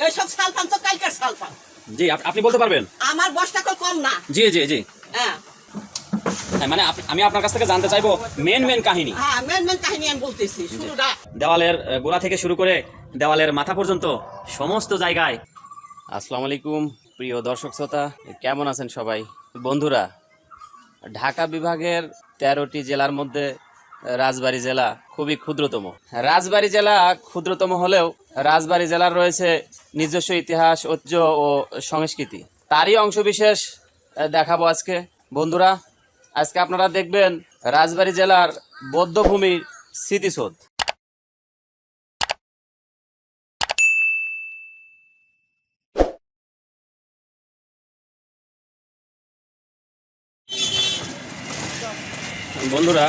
এইসব সালপান তো কালকের সালপান জি আপ- আপনি বলতে পারবেন? আমার বয়সটা কল কম না। জি জি জি। হ্যাঁ। হ্যাঁ, মানে আমি আপনার কাছ থেকে জানতে চাইব মেন মেন কাহিনী। হ্যাঁ মেন মেন কাহিনী আমি বলতেছি শুরুটা। দেওয়ালের গোড়া থেকে শুরু করে দেওয়ালের মাথা পর্যন্ত সমস্ত জায়গায়। আসসালামু আলাইকুম প্রিয় দর্শক শ্রোতা কেমন আছেন সবাই? বন্ধুরা ঢাকা বিভাগের তেরোটি জেলার মধ্যে রাজবাড়ী জেলা খুবই ক্ষুদ্রতম। রাজবাড়ী জেলা ক্ষুদ্রতম হলেও রাজবাড়ী জেলার রয়েছে নিজস্ব ইতিহাস, ঐতিহ্য ও সংস্কৃতি। তারই অংশবিশেষ দেখাবো আজকে। বন্ধুরা, আজকে আপনারা দেখবেন রাজবাড়ী জেলার বৌদ্ধভূমির স্মৃতিসৌধ। বন্ধুরা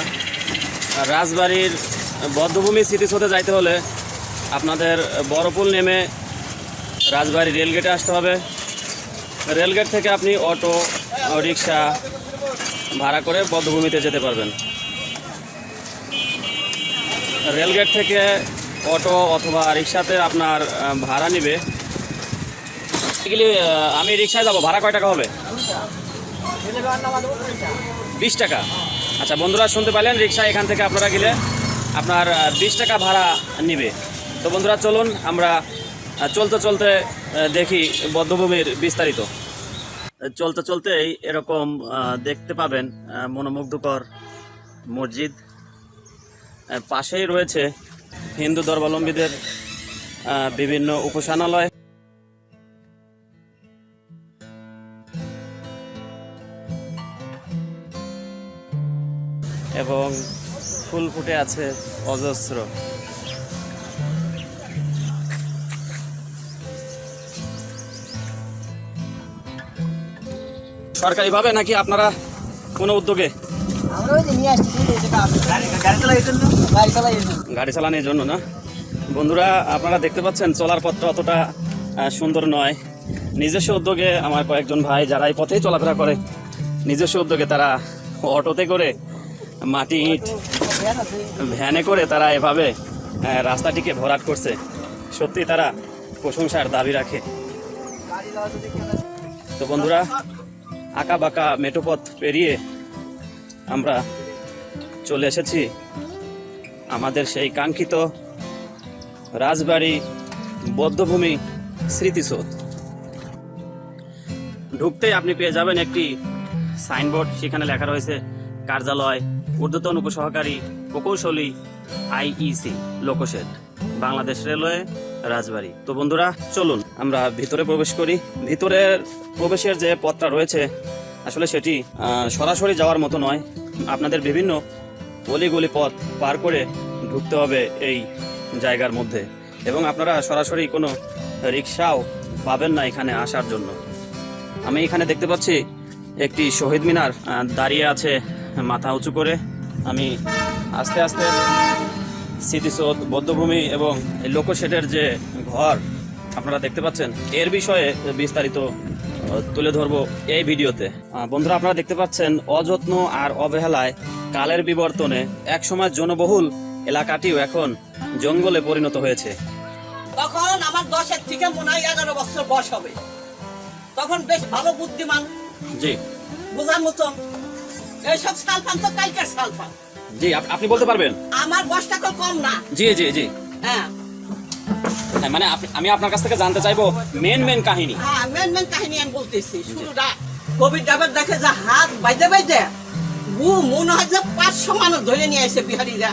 রাজবাড়ির বদ্ধভূমি স্মৃতিসৌধে যাইতে হলে আপনাদের বড়পুল নেমে রাজবাড়ি রেলগেটে আসতে হবে। রেলগেট থেকে আপনি অটো রিক্সা ভাড়া করে বদ্ধভূমিতে যেতে পারবেন। রেলগেট থেকে অটো অথবা রিক্সাতে আপনার ভাড়া নিবে। আমি রিক্সায় যাব। ভাড়া কয় টাকা হবে? বিশ টাকা। আচ্ছা বন্ধুরা শুনতে পারলেন রিক্সা এখান থেকে আপনারা গেলে আপনার বিশ টাকা ভাড়া নিবে। তো বন্ধুরা, চলুন আমরা চলতে চলতে দেখি বদ্ধভূমির বিস্তারিত। চলতে চলতেই এরকম দেখতে পাবেন মনোমুগ্ধকর মসজিদ। পাশেই রয়েছে হিন্দু ধর্মাবলম্বীদের বিভিন্ন উপাসনালয়। এবং ফুল ফুটে আছে অজস্র। সরকারিভাবে নাকি আপনারা কোনো উদ্যোগে? গাড়ি চালানোর জন্য না? বন্ধুরা আপনারা দেখতে পাচ্ছেন চলার পথটা অতটা সুন্দর নয়। নিজস্ব উদ্যোগে আমার কয়েকজন ভাই যারা এই পথেই চলাফেরা করে নিজস্ব উদ্যোগে তারা অটোতে করে মাটি ইট ভ্যানে করে তারা এভাবে রাস্তাটিকে ভরাট করছে। সত্যি তারা প্রশংসার দাবি রাখে। তো বন্ধুরা আঁকা বাঁকা মেটোপথ পেরিয়ে আমরা চলে এসেছি আমাদের সেই কাঙ্ক্ষিত রাজবাড়ি বদ্ধভূমি স্মৃতিসৌধ। ঢুকতেই আপনি পেয়ে যাবেন একটি সাইনবোর্ড, সেখানে লেখা রয়েছে, কার্যালয় ঊর্ধ্বতন উপসহকারী প্রকৌশলী IEC loco shed Bangladesh railway Rajbari. তো বন্ধুরা, চলুন আমরা ভিতরে প্রবেশ করি। ভিতরের প্রবেশের যে পথটা রয়েছে, আসলে সেটি সরাসরি যাওয়ার মতো নয়। আপনাদের বিভিন্ন অলিগলি পথ পার করে ঢুকতে হবে এই জায়গার মধ্যে। এবং আপনারা সরাসরি কোনো রিক্সাও পাবেন না এখানে আসার জন্য। আমি এখানে দেখতে পাচ্ছি, একটি শহীদ মিনার দাঁড়িয়ে আছে মাথা উঁচু করে আমি আস্তে আস্তে স্মৃতিসৌধ বৌদ্ধভূমি এবং এই লোকশেডের যে ঘর আপনারা দেখতে পাচ্ছেন এর বিষয়ে বিস্তারিত তুলে ধরবো এই ভিডিওতে। বন্ধুরা আপনারা দেখতে পাচ্ছেন অযত্ন আর অবহেলায় কালের বিবর্তনে একসময় জনবহুল এলাকাটিও এখন জঙ্গলে পরিণত হয়েছে। তখন আমার দশের থেকে মনে হয় এগারো বছর বয়স হবে। তখন বেশ ভালো বুদ্ধিমান জি। বোঝার মতন এইসব তো কালকের জি আপনি বলতে পারবেন? আমার বয়সটা কল কম না। জি জি জি। হ্যাঁ। হ্যাঁ, মানে আমি আপনার কাছ থেকে জানতে চাইব মেন মেন কাহিনী। হ্যাঁ মেন মেন কাহিনী আমি বলতেছি। শুরুটা কোভিড ডাবের দেখে যে হাত বাইদে বাইদে। গু মনে হয় যে পাঁচশো মানুষ ধরে নিয়ে আসে বিহারিরা।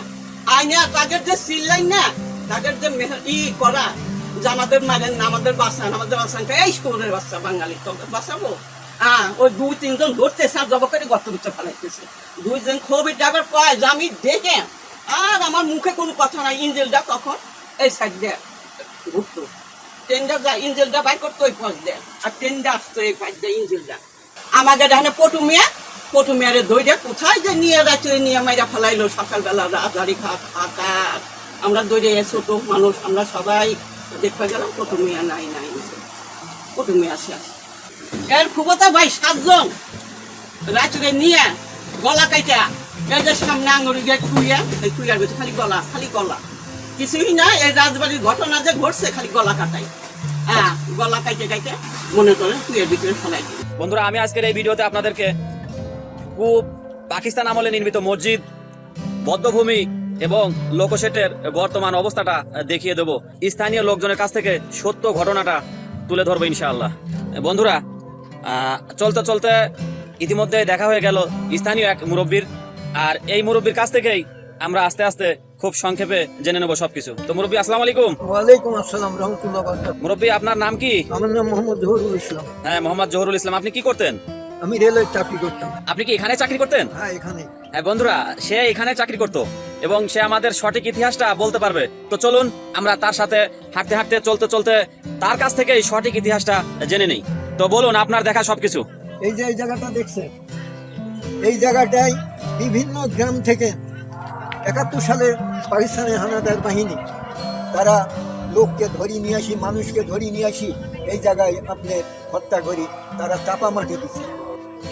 আইনা তাদের যে সিল্লাই না তাদের যে ই করা যে আমাদের মারেন না আমাদের বাঁচান আমাদের বাঁচান এই স্কুলের বাচ্চা বাঙালি। তো বাঁচাবো? হ্যাঁ ওই দুই তিনজন ধরতেছে আর জব করে গর্ত ভিতরে ফেলাইতেছে। দুইজন কোভিড ডাবের কয়, যে আমি দেখে, আর আমার মুখে কোনো কথা নাই, ইঞ্জেলটা তখন এই সাইড দিয়ে ঘুরতো। ট্রেনটা যা ইঞ্জেলটা বাইর করতো ওই পথ দিয়ে, আর ট্রেনটা আসতো এই পাশ দিয়ে ইঞ্জেলটা। আমাকে এখানে পটু মেয়ে, পটু মেয়ারে ধৈর্য কোথায় যে নিয়ে যাচ্ছে নিয়ে মাইরা ফেলাইলো, সকালবেলা রাজবাড়ি খা ফাঁকা আমরা দৌড়ে ছোট মানুষ, আমরা সবাই দেখতে গেলাম পটু মেয়া নাই নাই পটু মেয়ে আসে। এর ভাই সাতজন। রাত্রে নিয়ে গলা কাইটা যে সামনে আঙুরি গিয়ে খুইয়া, এই খুইয়ার ভিতরে খালি গলা খালি গলা। কিছুই না, এই রাজবাড়ির ঘটনা যে ঘটছে, খালি গলা কাটাই। হ্যাঁ গলা কাইতে কাইতে মনে করেন কুয়ের ভিতরে ফেলাই বন্ধুরা, আমি আজকের এই ভিডিওতে আপনাদেরকে খুব পাকিস্তান আমলে নির্মিত মসজিদ, বদ্ধভূমি এবং লোকসেটের বর্তমান অবস্থাটা দেখিয়ে দেব। স্থানীয় লোকজনের কাছ থেকে সত্য ঘটনাটা তুলে ধরবো ইনশাআল্লাহ। বন্ধুরা চলতে চলতে ইতিমধ্যে দেখা হয়ে গেল স্থানীয় এক মুরব্বীর। আর এই মুরব্বীর কাছ থেকেই আমরা আস্তে আস্তে খুব সংক্ষেপে জেনে নেব সবকিছু। তো মুরব্বী আসসালামু আলাইকুম। ওয়ালাইকুম আসসালাম রহমতুল্লাহ মুরব্বী আপনার নাম কি? আমার নাম মোহাম্মদ জহুরুল ইসলাম। হ্যাঁ মোহাম্মদ জহরুল ইসলাম আপনি কি করতেন? আমি রেলওয়ে চাকরি করতাম। আপনি কি এখানে চাকরি করতেন? হ্যাঁ এখানে। হ্যাঁ বন্ধুরা সে এখানে চাকরি করত এবং সে আমাদের সঠিক ইতিহাসটা বলতে পারবে। তো চলুন আমরা তার সাথে হাঁটতে হাঁটতে চলতে চলতে তার কাছ থেকেই সঠিক ইতিহাসটা জেনে নেই। তো বলুন আপনার দেখা সবকিছু। এই যে এই জায়গাটা দেখছেন এই জায়গাটায় বিভিন্ন গ্রাম থেকে একাত্তর সালে পাকিস্তানের হানাদার বাহিনী তারা লোককে ধরি নিয়ে আসি মানুষকে ধরি নিয়ে আসি এই জায়গায় আপনি হত্যা করি তারা চাপা মাটি দিচ্ছে।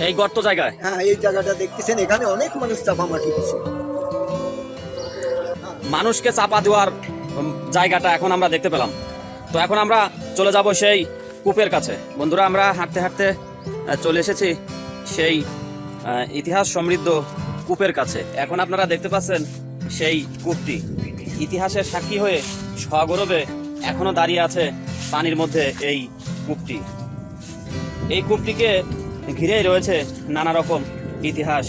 এই গর্ত জায়গায়? হ্যাঁ এই জায়গাটা দেখতেছেন এখানে অনেক মানুষ চাপা মাটি দিচ্ছে। মানুষকে চাপা দেওয়ার জায়গাটা এখন আমরা দেখতে পেলাম। তো এখন আমরা চলে যাব সেই কূপের কাছে। বন্ধুরা, আমরা হাঁটতে হাঁটতে চলে এসেছি সেই ইতিহাস সমৃদ্ধ কূপের কাছে। এখন আপনারা দেখতে পাচ্ছেন সেই কূপটি। ইতিহাসের সাক্ষী হয়ে সগৌরবে এখনও দাঁড়িয়ে আছে পানির মধ্যে এই কূপটি। এই কূপটিকে ঘিরেই রয়েছে নানা রকম ইতিহাস।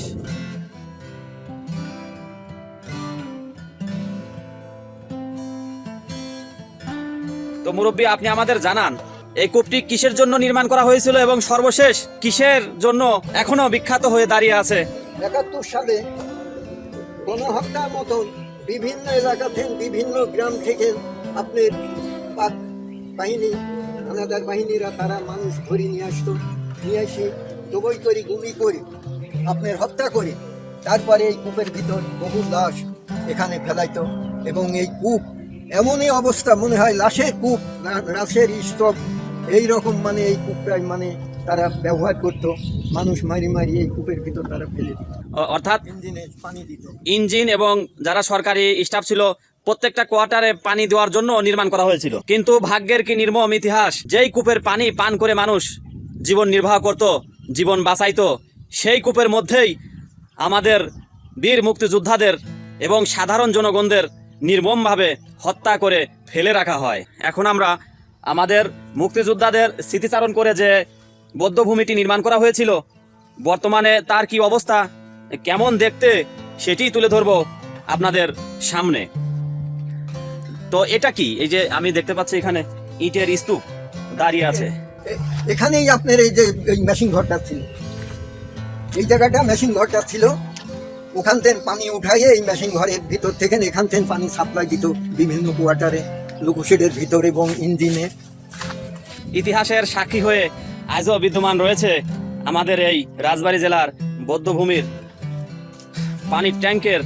তো মুরব্বী, আপনি আমাদের জানান এই কূপটি কিসের জন্য নির্মাণ করা হয়েছিল এবং সর্বশেষ কিসের জন্য এখনও বিখ্যাত হয়ে দাঁড়িয়ে আছে? একাত্তর সালে গণহত্যার মতন বিভিন্ন এলাকা থেকে বিভিন্ন গ্রাম থেকে আপনার পাক বাহিনী, হানাদার বাহিনীরা তারা মানুষ ধরে নিয়ে আসতো, নিয়ে এসে দবই করি গুলি করি আপনার হত্যা করে, তারপরে এই কূপের ভিতর বহু লাশ এখানে ফেলাইতো এবং এই কূপ এমনই অবস্থা, মনে হয় লাশের কূপ লাশের স্তব এই রকম মানে এই কূপটাই মানে তারা ব্যবহার করতো। মানুষ মারি মারি এই কূপের ভিতর তারা ফেলে দিত। অর্থাৎ ইঞ্জিনে পানি দিত। ইঞ্জিন এবং যারা সরকারি স্টাফ ছিল প্রত্যেকটা কোয়ার্টারে পানি দেওয়ার জন্য নির্মাণ করা হয়েছিল। কিন্তু ভাগ্যের কি নির্মম ইতিহাস? যেই কূপের পানি পান করে মানুষ জীবন নির্বাহ করত জীবন বাঁচাইতো সেই কূপের মধ্যেই আমাদের বীর মুক্তিযোদ্ধাদের এবং সাধারণ জনগণদের নির্মমভাবে হত্যা করে ফেলে রাখা হয়। এখন আমরা আমাদের মুক্তিযোদ্ধাদের স্মৃতিচারণ করে যে বদ্ধভূমিটি নির্মাণ করা হয়েছিল, বর্তমানে তার কি অবস্থা, কেমন দেখতে সেটি তুলে ধরবো আপনাদের সামনে। তো এটা কি? এই যে আমি দেখতে পাচ্ছি এখানে ইটের স্তূপ দাঁড়িয়ে আছে। এখানেই আপনার এই যে, এই মেশিন ঘরটা ছিল। এই জায়গাটা মেশিন ঘরটা ছিল। ওখান থেকে পানি উঠাইয়ে এই মেশিন ঘরের ভিতর থেকে এখান থেকে পানি সাপ্লাই দিত বিভিন্ন কোয়ার্টারে লোকোশেডের ভিতর এবং ইঞ্জিনে। ইতিহাসের সাক্ষী হয়ে আজও বিদ্যমান রয়েছে আমাদের এই রাজবাড়ী জেলার বদ্ধভূমির পানির ট্যাঙ্কের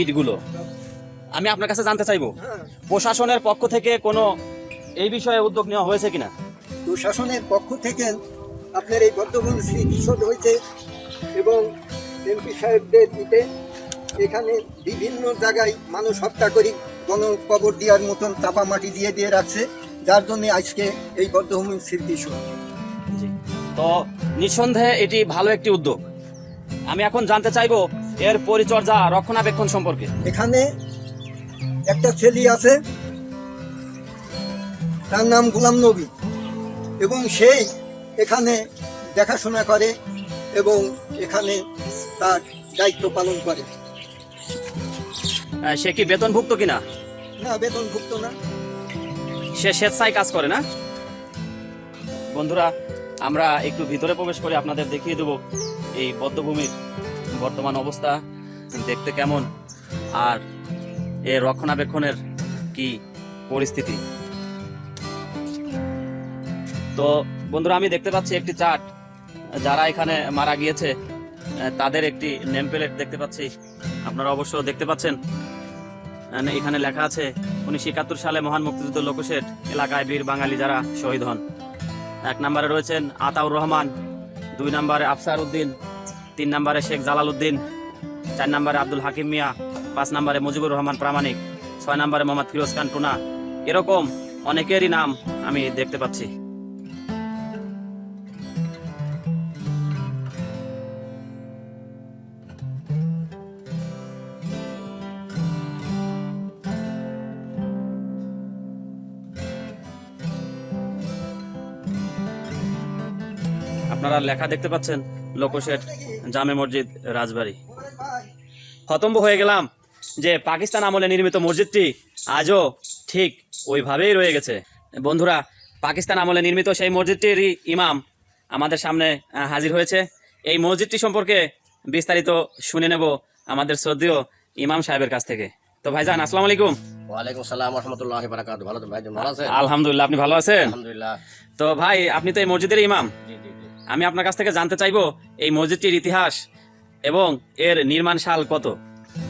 ইটগুলো। আমি আপনার কাছে জানতে চাইব প্রশাসনের পক্ষ থেকে কোনো এই বিষয়ে উদ্যোগ নেওয়া হয়েছে কিনা? প্রশাসনের পক্ষ থেকে আপনার এই বর্ধমান স্মৃতিসৌধ হয়েছে এবং এমপি সাহেবদের দিতে এখানে বিভিন্ন জায়গায় মানুষ হত্যা করি। গণকবর দেওয়ার মতন চাপা মাটি দিয়ে দিয়ে রাখছে যার জন্য আজকে এই বর্ধমান স্মৃতিসৌধ তো নিঃসন্দেহে এটি ভালো একটি উদ্যোগ। আমি এখন জানতে চাইব এর পরিচর্যা রক্ষণাবেক্ষণ সম্পর্কে। এখানে একটা ছেলে আছে তার নাম গোলাম নবী এবং সেই এখানে দেখাশোনা করে এবং এখানে তার দায়িত্ব পালন করে। সে কি বেতনভুক্ত কিনা? না বেতনভুক্ত না। সে স্বেচ্ছায় কাজ করে না? বন্ধুরা আমরা একটু ভিতরে প্রবেশ করে আপনাদের দেখিয়ে দেব এই বদ্ধভূমির বর্তমান অবস্থা দেখতে কেমন আর এর রক্ষণাবেক্ষণের কি পরিস্থিতি। তো বন্ধুরা আমি দেখতে পাচ্ছি একটি চার্ট যারা এখানে মারা গিয়েছে তাদের একটি নেম প্লেট দেখতে পাচ্ছি। আপনারা অবশ্য দেখতে পাচ্ছেন এখানে লেখা আছে, উনিশশো একাত্তর সালে মহান মুক্তিযুদ্ধ লোকশেট এলাকায় বীর বাঙালি যারা শহীদ হন। এক নম্বরে রয়েছেন আতাউর রহমান, দুই নম্বরে আফসার উদ্দিন, তিন নম্বরে শেখ জালাল উদ্দিন, চার নম্বরে আব্দুল হাকিম মিয়া, পাঁচ নম্বরে মুজিবুর রহমান প্রামাণিক, ছয় নম্বরে মোহাম্মদ ফিরোজ খান টুনা। এরকম অনেকেরই নাম আমি দেখতে পাচ্ছি। আপনারা লেখা দেখতে পাচ্ছেন লোকশেঠ জামে মসজিদ রাজবাড়ি। হতম্ব হয়ে গেলাম যে পাকিস্তান আমলে নির্মিত মসজিদটি আজও ঠিক ওইভাবেই রয়ে গেছে। বন্ধুরা পাকিস্তান আমলে নির্মিত সেই মসজিদটিরই ইমাম আমাদের সামনে হাজির হয়েছে। এই মসজিদটি সম্পর্কে বিস্তারিত শুনে নেব আমাদের শ্রদ্ধেয় ইমাম সাহেবের কাছ থেকে। তো ভাইজান আসসালামু আলাইকুম। ওয়ালাইকুম সালাম রহমতুল্লাহ বারাকাত ভালো তো ভাই ভালো আছেন? আলহামদুলিল্লাহ আপনি ভালো আছেন? আলহামদুলিল্লাহ। তো ভাই আপনি তো এই মসজিদের ইমাম। জি জি। আমি আপনার কাছ থেকে জানতে চাইব এই মসজিদটির ইতিহাস এবং এর নির্মাণ সাল কত?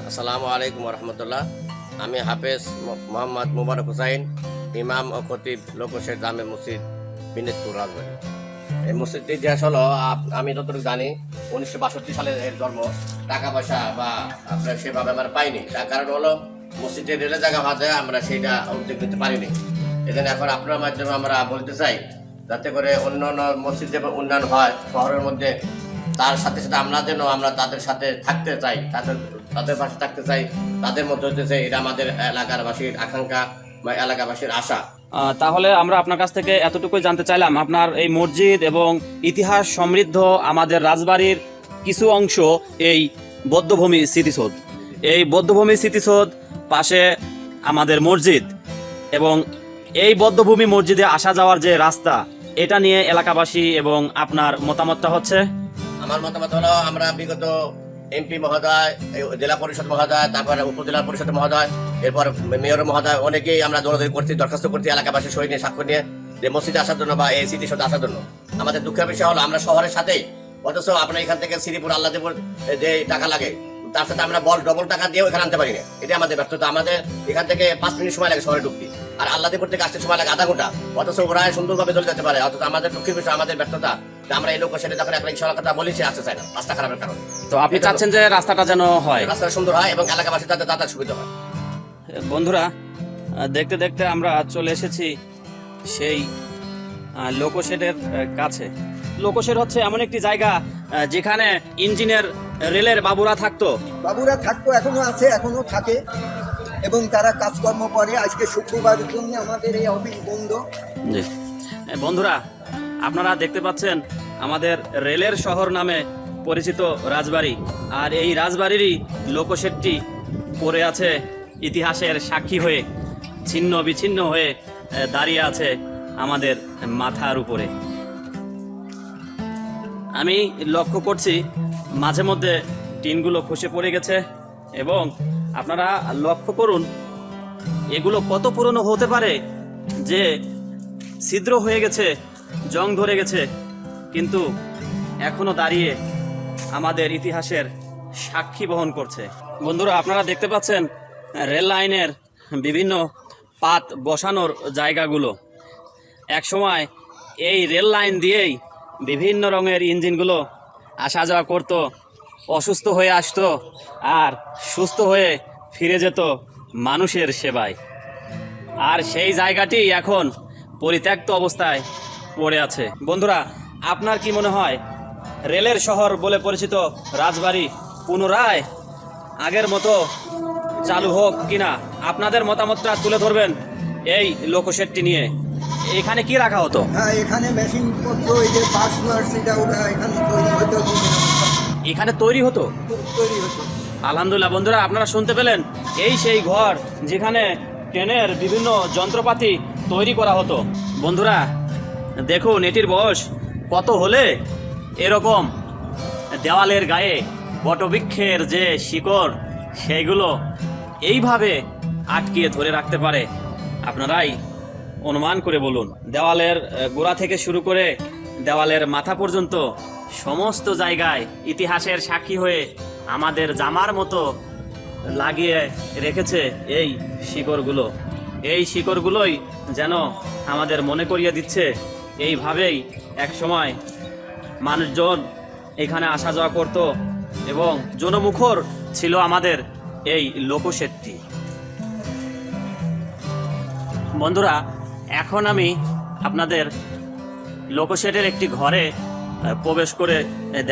আসসালামু আলাইকুম রহমতুল্লাহ আমি হাফেজ মোহাম্মদ মুবারক হুসাইন, ইমাম ও খতিব লোকশের জামে মসজিদ, বিনিতপুর রাজবাড়ি। এই মসজিদটি ইতিহাস হলো আমি যতটুকু জানি, উনিশশো বাষট্টি সালে এর জন্ম। টাকা পয়সা বা আপনার সেভাবে আমরা পাইনি। তার কারণ হলো মসজিদে রেলের জায়গা ভাতে আমরা সেইটা উদ্যোগ নিতে পারিনি। এখানে এখন আপনার মাধ্যমে আমরা বলতে চাই যাতে করে অন্য অন্য মসজিদ যেমন উন্নয়ন হয়, শহরের মধ্যে তার সাথে সাথে আমরা যেন আমরা তাদের সাথে থাকতে চাই, তাদের তাদের পাশে থাকতে চাই, তাদের মধ্যে হতে চাই, এটা আমাদের এলাকার বাসীর আকাঙ্ক্ষা বা এলাকাবাসীর আশা। তাহলে আমরা আপনার কাছ থেকে এতটুকুই জানতে চাইলাম, আপনার এই মসজিদ এবং ইতিহাস সমৃদ্ধ আমাদের রাজবাড়ির কিছু অংশ এই বৌদ্ধভূমি স্মৃতিসৌধ। এই বৌদ্ধভূমি স্মৃতিসৌধ পাশে আমাদের মসজিদ এবং এই বৌদ্ধভূমি মসজিদে আসা যাওয়ার যে রাস্তা এটা নিয়ে এলাকাবাসী এবং আপনার মতামতটা হচ্ছে? আমার মতামত হলো, আমরা বিগত এমপি মহোদয় জেলা পরিষদ মহোদয়, তারপরে উপজেলা পরিষদ মহোদয়, এরপর মেয়র মহোদয়, অনেকেই আমরা দৌড়াদৌড়ি করছি, দরখাস্ত করছি এলাকাবাসী সই নিয়ে স্বাক্ষর নিয়ে, যে মসজিদে আসার জন্য বা এই স্মৃতিসৌধ আসার জন্য। আমাদের দুঃখের বিষয় হলো, আমরা শহরের সাথেই, অথচ আপনার এখান থেকে শ্রীপুর আল্লাহদেপুর যে টাকা লাগে, তার সাথে আমরা বল ডবল টাকা দিয়েও এখানে আনতে পারি না এটা আমাদের ব্যর্থতা। আমাদের এখান থেকে পাঁচ মিনিট সময় লাগে শহরে ঢুকতে। আর আল্লাহদেপুর থেকে আসতে সময় লাগে আধা ঘণ্টা। অথচ ওরা সুন্দরভাবে চলে যেতে পারে। অথচ আমাদের দুঃখের বিষয় আমাদের ব্যর্থতা যে আমরা এই লোক সেটা যখন একটা ইনশাল্লাহ কথা বলি সে আসতে চায় না। রাস্তা খারাপের কারণে। তো আপনি চাচ্ছেন যে রাস্তাটা যেন হয়? রাস্তা সুন্দর হয় এবং এলাকাবাসী তাদের তাদের সুবিধা হয়। বন্ধুরা দেখতে দেখতে আমরা চলে এসেছি সেই লোকোশেডের কাছে। লোকোশেড হচ্ছে এমন একটি জায়গা যেখানে ইঞ্জিনের রেলের বাবুরা থাকতো। বাবুরা থাকতো এখনও আছে এখনও থাকে। এবং তারা কাজকর্ম করে। আজকে শুক্রবারের জন্য আমাদের এই অফিস বন্ধ। বন্ধুরা, আপনারা দেখতে পাচ্ছেন আমাদের রেলের শহর নামে পরিচিত রাজবাড়ি। আর এই রাজবাড়িরই লোকশেডটি পড়ে আছে ইতিহাসের সাক্ষী হয়ে, ছিন্ন বিচ্ছিন্ন হয়ে দাঁড়িয়ে আছে আমাদের মাথার উপরে। আমি লক্ষ্য করছি, মাঝে মধ্যে টিনগুলো খসে পড়ে গেছে এবং আপনারা লক্ষ্য করুন, এগুলো কত পুরনো হতে পারে যে ছিদ্র হয়ে গেছে, জং ধরে গেছে। কিন্তু এখনও দাঁড়িয়ে আমাদের ইতিহাসের সাক্ষী বহন করছে। বন্ধুরা, আপনারা দেখতে পাচ্ছেন রেল লাইনের বিভিন্ন পাত বসানোর জায়গাগুলো। একসময় এই রেল লাইন দিয়েই বিভিন্ন রঙের ইঞ্জিনগুলো আসা যাওয়া করতো। অসুস্থ হয়ে আসতো আর সুস্থ হয়ে ফিরে যেত মানুষের সেবায়। আর সেই জায়গাটি এখন পরিত্যক্ত অবস্থায় পড়ে আছে। বন্ধুরা, আপনার কি মনে হয়, রেলের শহর বলে পরিচিত রাজবাড়ি পুনরায় আগের মতো চালু হোক কিনা, আপনাদের মতামতটা তুলে ধরবেন এই লোকশেডটি নিয়ে। এখানে কি রাখা হতো? হ্যাঁ এখানে মেশিন পত্র এই যে নার্স এটা ওটা এখানে তৈরি হতো এখানে তৈরি হতো? তৈরি হতো। আলহামদুলিল্লাহ বন্ধুরা আপনারা শুনতে পেলেন? এই সেই ঘর যেখানে ট্রেনের বিভিন্ন যন্ত্রপাতি তৈরি করা হতো। বন্ধুরা দেখুন এটির বয়স কত হলে এরকম দেওয়ালের গায়ে বটবৃক্ষের যে শিকড় সেইগুলো এইভাবে আটকিয়ে ধরে রাখতে পারে। আপনারাই অনুমান করে বলুন দেওয়ালের গোড়া থেকে শুরু করে দেওয়ালের মাথা পর্যন্ত সমস্ত জায়গায় ইতিহাসের সাক্ষী হয়ে আমাদের জামার মতো লাগিয়ে রেখেছে এই শিকড়গুলো। এই শিকড়গুলোই যেন আমাদের মনে করিয়ে দিচ্ছে। এইভাবেই এক সময় মানুষজন এখানে আসা যাওয়া করত এবং জনমুখর ছিল আমাদের এই লোকশেটটি বন্ধুরা, এখন আমি আপনাদের লোকশেটের একটি ঘরে প্রবেশ করে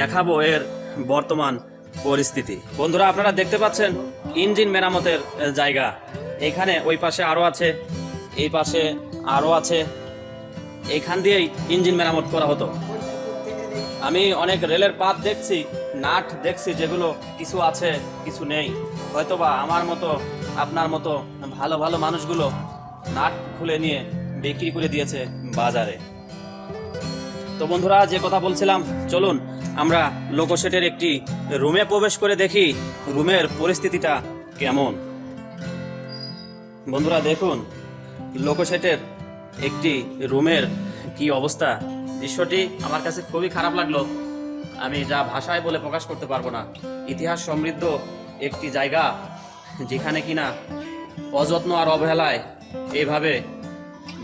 দেখাবো এর বর্তমান পরিস্থিতি। বন্ধুরা, আপনারা দেখতে পাচ্ছেন ইঞ্জিন মেরামতের জায়গা। এখানে ওই পাশে আরও আছে, এই পাশে আরও আছে। এখান দিয়েই ইঞ্জিন মেরামত করা হতো। আমি অনেক রেলের পাত দেখছি, নাট দেখছি, যেগুলো কিছু আছে, কিছু নেই। হয়তোবা আমার মতো, আপনার মতো ভালো ভালো মানুষগুলো নাট খুলে নিয়ে বিক্রি করে দিয়েছে বাজারে। তো বন্ধুরা, যে কথা বলছিলাম, চলুন, আমরা লোকোশেটের একটি রুমে প্রবেশ করে দেখি রুমের পরিস্থিতিটা কেমন। বন্ধুরা, দেখুন লোকোশেটের একটি রুমের কি অবস্থা। দৃশ্যটি আমার কাছে খুবই খারাপ লাগল। আমি যা ভাষায় বলে প্রকাশ করতে পারব না। ইতিহাস সমৃদ্ধ একটি জায়গা, যেখানে কিনা অযত্ন আর অবহেলায় এইভাবে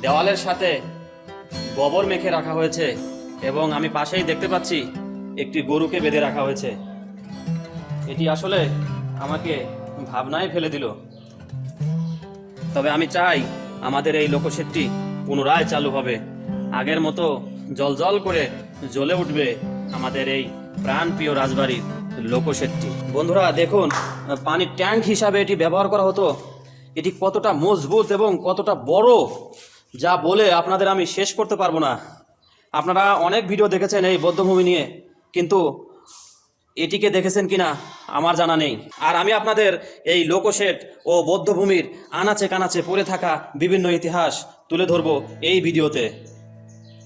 দেওয়ালের সাথে গোবর মেখে রাখা হয়েছে। এবং আমি পাশেই দেখতে পাচ্ছি একটি গরুকে বেঁধে রাখা হয়েছে। এটি আসলে আমাকে ভাবনায় ফেলে দিল। তবে আমি চাই আমাদের এই লোকশেটটি পুনরায় চালু হবে। আগের মতো জলজল করে জ্বলে উঠবে আমাদের এই প্রাণপ্রিয় রাজবাড়ির লোকশেটটি বন্ধুরা, দেখুন, পানির ট্যাঙ্ক হিসাবে এটি ব্যবহার করা হতো। এটি কতটা মজবুত এবং কতটা বড়, যা বলে আপনাদের আমি শেষ করতে পারব না। আপনারা অনেক ভিডিও দেখেছেন এই বৌদ্ধভূমি নিয়ে, কিন্তু এটিকে দেখেছেন কিনা আমার জানা নেই। আর আমি আপনাদের এই লোকশেট ও বৌদ্ধভূমির আনাচে কানাচে পড়ে থাকা বিভিন্ন ইতিহাস তুলে ধরব এই ভিডিওতে।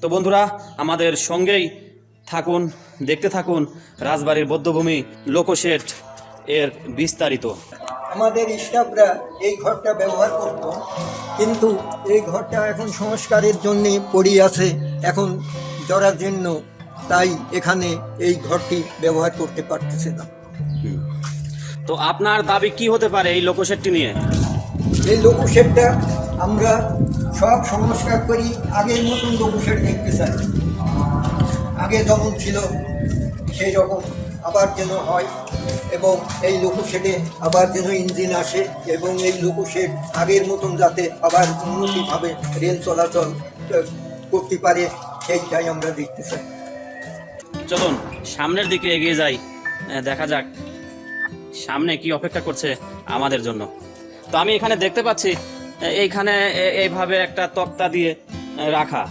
তো বন্ধুরা, আমাদের সঙ্গেই থাকুন, দেখতে থাকুন রাজবাড়ির বৌদ্ধভূমি লোকশেট এর বিস্তারিত। আমাদের স্টাফরা এই ঘরটা ব্যবহার করত কিন্তু এই ঘরটা এখন সংস্কারের জন্য পড়ে আছে এখন জরাজীর্ণ তাই এখানে এই ঘরটি ব্যবহার করতে পারতেছে না। তো আপনার দাবি কি হতে পারে এই লোকশেটটি নিয়ে? এই লোকোশেডটা আমরা সব সংস্কার করি আগের মতন লোকোশেড দেখতে চাই। আগে যেমন ছিল সেই রকম আবার যেন হয়। এবং এই লোকোশেডে আবার যেন ইঞ্জিন আসে এবং এই লোকোশেড আগের মতন যাতে আবার উন্নতিভাবে রেল চলাচল করতে পারে সেইটাই আমরা দেখতে চাই। চলুন সামনের দিকে এগিয়ে যাই। দেখা যাক সামনে কি অপেক্ষা করছে আমাদের জন্য। তো আমি এখানে দেখতে পাচ্ছি এইখানে এইভাবে একটা তক্তা দিয়ে রাখা।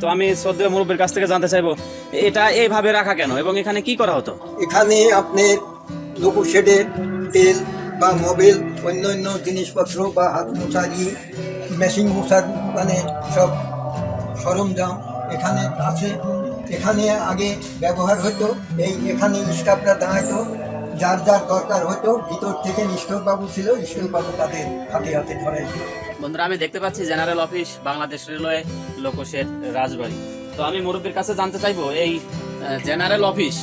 তো আমি শ্রদ্ধেয় মুরব্বীর কাছ থেকে জানতে চাইব এটা এইভাবে রাখা কেন এবং এখানে কি করা হতো? এখানে আপনার লোকোশেডের তেল বা মোবিল অন্য অন্য জিনিসপত্র বা হাত মোছারি মেশিন মোছার মানে সব সরঞ্জাম এখানে আছে এখানে আগে ব্যবহার হতো, এই এখানে স্টাফরা দাঁড়াইতো, যার যার দরকার হতো, ভিতর থেকে নিষ্ঠবাবু ছিল নিষ্ঠবাবু তাদের হাতে হাতে দিত। বন্ধুরা, আমি দেখতে পাচ্ছি জেনারেল অফিস, বাংলাদেশ রেলওয়ে লোকশের রাজবাড়ি তো আমি মুরব্বীর কাছে জানতে চাইব, এই জেনারেল অফিস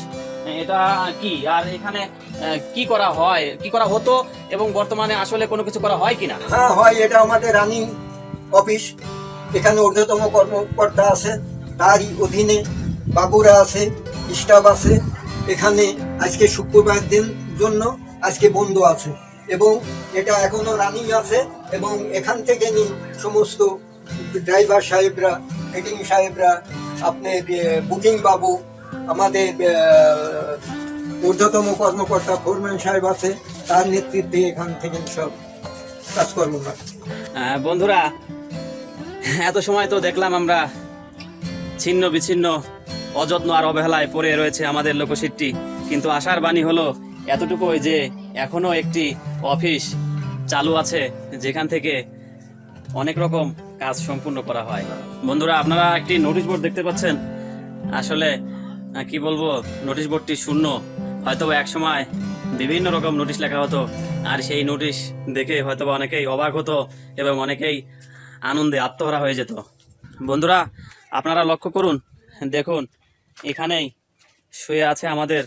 এটা কি? আর এখানে কি করা হয়? কি করা হতো? এবং বর্তমানে আসলে কোনো কিছু করা হয় কিনা? হ্যাঁ হয়, এটা আমাদের রানিং অফিস এখানে ঊর্ধ্বতম কর্মকর্তা আছে, তারই অধীনে বাবুরা আছে স্টাফ আছে। এখানে আজকে শুক্রবার দিন জন্য আজকে বন্ধ আছে। এবং এটা এখনও রানিং আছে এবং এখান থেকে নি সমস্ত ড্রাইভার সাহেবরা ফিটিং সাহেবরা, আপনি বুকিং বাবু আমাদের ঊর্ধ্বতম কর্মকর্তা ফোরম্যান সাহেব আছে, তার নেতৃত্বে এখান থেকে সব কাজকর্ম বন্ধুরা, এত সময় তো দেখলাম আমরা ছিন্ন বিচ্ছিন্ন, অযত্ন আর অবহেলায় পড়ে রয়েছে আমাদের লোকশিটটি কিন্তু আশার বাণী হলো এতটুকুই যে এখনও একটি অফিস চালু আছে, যেখান থেকে অনেক রকম কাজ সম্পূর্ণ করা হয়। বন্ধুরা, আপনারা একটি নোটিশ বোর্ড দেখতে পাচ্ছেন? আসলে কি বলব নোটিশ বোর্ডটি শূন্য। হয়তো এক সময় বিভিন্ন রকম নোটিশ লেখা হতো, আর সেই নোটিশ দেখে হয়তো অনেকেই অবাক হতো এবং অনেকেই আনন্দে আত্মহারা হয়ে যেত। বন্ধুরা, আপনারা লক্ষ্য করুন, দেখুন, এখানেই শুয়ে আছে আমাদের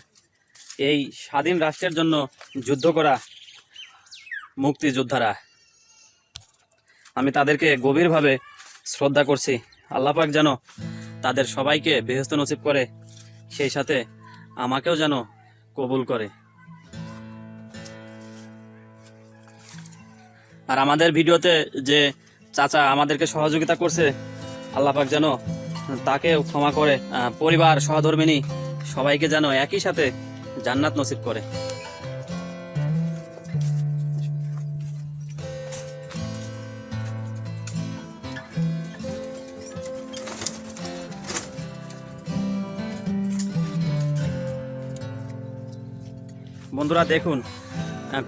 এই স্বাধীন রাষ্ট্রের জন্য যুদ্ধ করা মুক্তিযোদ্ধারা। আমি তাদেরকে গভীরভাবে শ্রদ্ধা করছি। আল্লাহ পাক যেন তাদের সবাইকে বেহস্ত নসিব করে সেই সাথে আমাকেও যেন কবুল করে। আর আমাদের ভিডিওতে যে চাচা আমাদেরকে সহযোগিতা করছে, আল্লাহ পাক যেন তাকেও ক্ষমা করে পরিবার, সহধর্মিনী সবাইকে যেন একই সাথে জান্নাত নসিব করে। বন্ধুরা দেখুন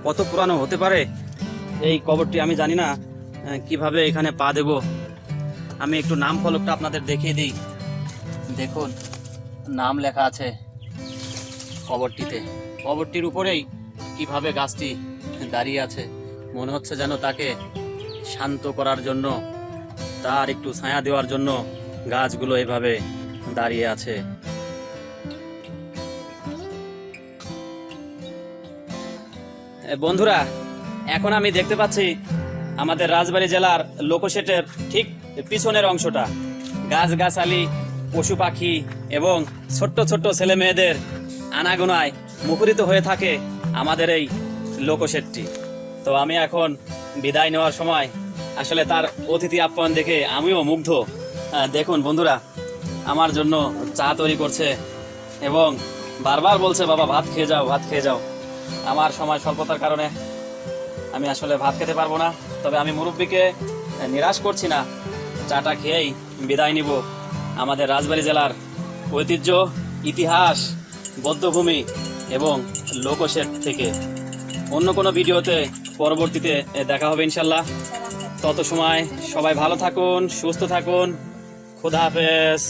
কত পুরানো হতে পারে। এই কবরটি আমি জানি না কীভাবে এখানে পা দেব। আমি একটু নাম ফলকটা আপনাদের দেখিয়ে দিই। দেখুন, নাম লেখা আছে কবরটিতে। কবরটির উপরেই কীভাবে গাছটি দাঁড়িয়ে আছে, মনে হচ্ছে যেন তাকে শান্ত করার জন্য, তার একটু ছায়া দেওয়ার জন্য গাছগুলো এভাবে দাঁড়িয়ে আছে। বন্ধুরা, এখন আমি দেখতে পাচ্ছি আমাদের রাজবাড়ী জেলার লোকশেটের ঠিক পিছনের অংশটা। গাছগাছালি, পশু পাখি এবং ছোট্ট ছোট্ট ছেলে মেয়েদের আনাগোনায় মুখরিত হয়ে থাকে আমাদের এই লোকশেটটি তো আমি এখন বিদায় নেওয়ার সময় আসলে তার অতিথি আপ্যায়ন দেখে আমিও মুগ্ধ। দেখুন বন্ধুরা, আমার জন্য চা তৈরি করছে এবং বারবার বলছে, বাবা, ভাত খেয়ে যাও, ভাত খেয়ে যাও। আমার সময় স্বল্পতার কারণে আমি আসলে ভাত খেতে পারব না। তবে আমি মুরব্বীকে নিরাশ করছি না। চাটা খেয়েই বিদায় নিব। আমাদের রাজবাড়ী জেলার ঐতিহ্য, ইতিহাস, বদ্ধভূমি এবং লোকশেট থেকে। অন্য কোনো ভিডিওতে পরবর্তীতে দেখা হবে ইনশাল্লাহ। তত সময় সবাই ভালো থাকুন, সুস্থ থাকুন। খুদা হাফেজ।